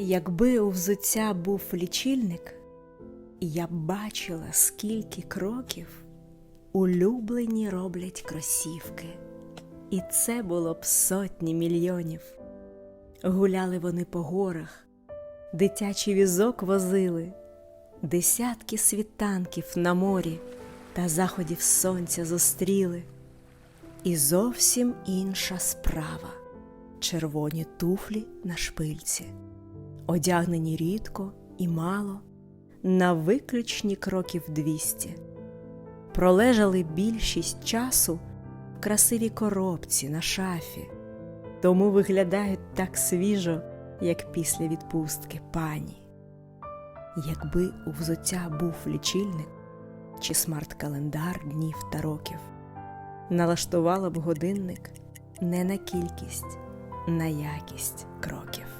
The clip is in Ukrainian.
Якби у взуття був лічильник, я б бачила, скільки кроків улюблені роблять кросівки, і це було б сотні мільйонів. Гуляли вони по горах, дитячий візок возили, десятки світанків на морі та заходів сонця зустріли. І зовсім інша справа червоні туфлі на шпильці, одягнені рідко і мало, на виключні кроків двісті, пролежали більшість часу в красивій коробці на шафі, тому виглядають так свіжо, як після відпустки пані. Якби у взуття був лічильник чи смарт-календар днів та років, налаштувала б годинник не на кількість, на якість кроків.